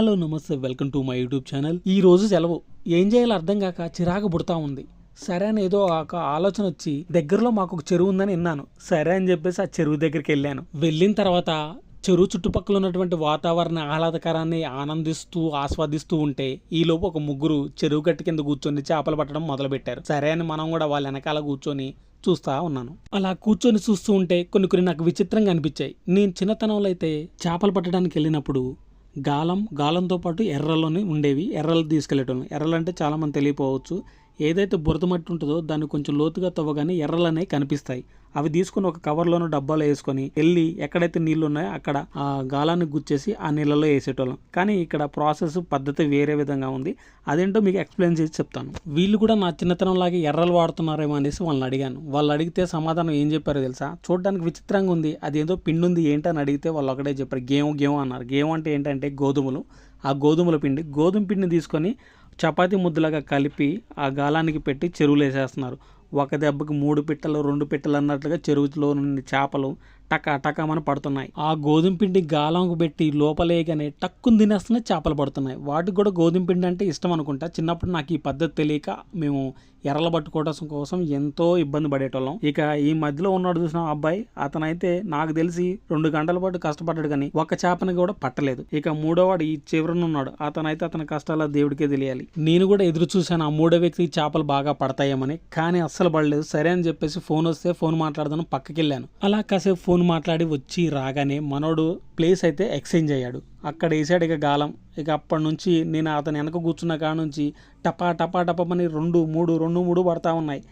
Hello నమస్తే welcome to my YouTube channel. ఈ రోజు సెలవు. ఏం చేయాలో అర్థం కాక చిరాకు పుడతా ఉంది. సరే అని ఏదో ఒక ఆలోచన వచ్చి దగ్గరలో మాకు ఒక చెరువు ఉందని విన్నాను. సరే అని చెప్పేసి ఆ చెరువు దగ్గరికి వెళ్ళాను. వెళ్ళిన తర్వాత చెరువు చుట్టుపక్కల ఉన్నటువంటి వాతావరణ ఆహ్లాదకరాన్ని ఆనందిస్తూ ఆస్వాదిస్తూ ఉంటే ఈలోపు ఒక ముగ్గురు చెరువు గట్టు కింద కూర్చొని చేపలు పట్టడం మొదలుపెట్టారు. సరే అని మనం కూడా వాళ్ళ వెనకాల కూర్చొని చూస్తా ఉన్నాను. అలా కూర్చొని చూస్తూ ఉంటే కొన్ని కొన్ని నాకు విచిత్రంగా అనిపించాయి. నేను చిన్నతనంలో అయితే చేపలు పట్టడానికి వెళ్ళినప్పుడు గాలం గాలంతో పాటు ఎర్రలోనే ఉండేవి. ఎర్రలు తీసుకెళ్ళేటోళ్ళం. ఎర్రలు అంటే చాలామంది తెలియపోవచ్చు. ఏదైతే బురద మట్టి ఉంటుందో దాన్ని కొంచెం లోతుగా తవ్వగానే ఎర్రలు అనేవి కనిపిస్తాయి. అవి తీసుకొని ఒక కవర్లోనూ డబ్బాలో వేసుకొని వెళ్ళి ఎక్కడైతే నీళ్ళు ఉన్నాయో అక్కడ ఆ గాలాన్ని గుచ్చేసి ఆ నీళ్ళలో వేసేటోళ్ళం. కానీ ఇక్కడ ప్రాసెస్ పద్ధతి వేరే విధంగా ఉంది. అదేంటో మీకు ఎక్స్ప్లెయిన్ చేసి చెప్తాను. వీళ్ళు కూడా నా చిన్నతనం లాగే ఎర్రలు వాడుతున్నారేమో అనేసి వాళ్ళని అడిగాను. వాళ్ళు అడిగితే సమాధానం ఏం చెప్పారో తెలుసా? చూడడానికి విచిత్రంగా ఉంది. అదేదో పిండి ఉంది ఏంటని అడిగితే వాళ్ళు ఒకటే చెప్పారు. గేమ్ గేమ్ అన్నారు. గేమ్ అంటే ఏంటంటే గోధుమలు. ఆ గోధుమల పిండి. గోధుమ పిండిని తీసుకొని చపాతి ముద్దలాగా కలిపి ఆ గాలానికి పెట్టి చెరువులు వేసేస్తున్నారు ఒక దెబ్బకి మూడు పిట్టలు రెండు పిట్టలు అన్నట్లుగా చెరువులో నుండి చేపలు టక టకమని పడుతున్నాయి. ఆ గోధుమ పిండి గాలంకు పెట్టి లోపలేగానే టక్కుని తినేస్తున్నాయి చేపలు పడుతున్నాయి. వాటికి కూడా గోధుమ పిండి అంటే ఇష్టం అనుకుంటా. చిన్నప్పుడు నాకు ఈ పద్ధతి తెలియక మేము ఎర్రలు పట్టుకోవడం కోసం ఎంతో ఇబ్బంది పడేటోళ్ళం. ఇక ఈ మధ్యలో ఉన్నాడు చూసిన అబ్బాయి. అతనైతే నాకు తెలిసి రెండు గంటల పాటు కష్టపడ్డాడు కానీ ఒక్క చేపని కూడా పట్టలేదు. ఇక మూడోవాడు ఈ చివరన ఉన్నాడు. అతనైతే అతని కష్టాల దేవుడికే తెలియాలి. నేను కూడా ఎదురు చూశాను ఆ మూడో వ్యక్తి చేపలు బాగా పడతాయేమని. కానీ అస్సలు పడలేదు. సరే అని చెప్పేసి ఫోన్ వస్తే ఫోన్ మాట్లాడదాను పక్కకి వెళ్ళాను అలా కాసేపు ఫోన్ మాట్లాడి వచ్చి రాగానే మనోడు ప్లేస్ అయితే ఎక్స్చేంజ్ అయ్యాడు. అక్కడ వేసాడు ఇక గాలం. ఇక అప్పటి నుంచి నేను అతని వెనక కూర్చున్న కాడ నుంచి టపా టపా టపమని రెండు మూడు రెండు మూడు పడతా ఉన్నాయి.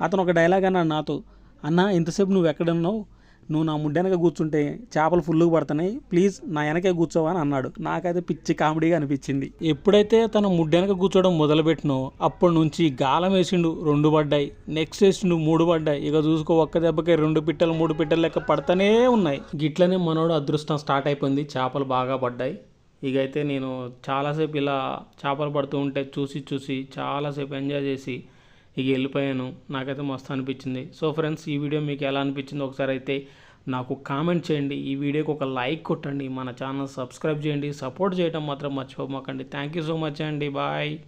అతను ఒక డైలాగ్ అన్నాడు నాతో. అన్న ఇంతసేపు నువ్వు ఎక్కడున్నావు నువ్వు నా ముడ్డెనక కూర్చుంటే చేపలు ఫుల్గా పడుతున్నాయి ప్లీజ్ నా వెనకే కూర్చోవా అని అన్నాడు. నాకైతే పిచ్చి కామెడీగా అనిపించింది. ఎప్పుడైతే తన ముడ్డెనక కూర్చోవడం మొదలుపెట్టినో అప్పటి నుంచి గాలం వేసిండు రెండు పడ్డాయి. నెక్స్ట్ వేసిండు మూడు పడ్డాయి. ఇక చూసుకో ఒక్క దెబ్బకి రెండు పిట్టలు మూడు పిట్టలు లెక్క పడతానే ఉన్నాయి. గిట్లనే మనోడు అదృష్టం స్టార్ట్ అయిపోయింది చేపలు బాగా పడ్డాయి. ఇక అయితే నేను చాలాసేపు ఇలా చేపలు పడుతూ ఉంటే చూసి చూసి చాలాసేపు ఎంజాయ్ చేసి ఇక వెళ్ళిపోయాను. నాకైతే మస్తు అనిపించింది. సో ఫ్రెండ్స్ ఈ వీడియో మీకు ఎలా అనిపించిందో? ఒకసారి అయితే నాకు కామెంట్ చేయండి. ఈ వీడియోకి ఒక లైక్ కొట్టండి. మన ఛానల్ సబ్స్క్రైబ్ చేయండి. సపోర్ట్ చేయడం మాత్రం మర్చిపోమాకండి. థ్యాంక్ యూ సో మచ్ అండి. బాయ్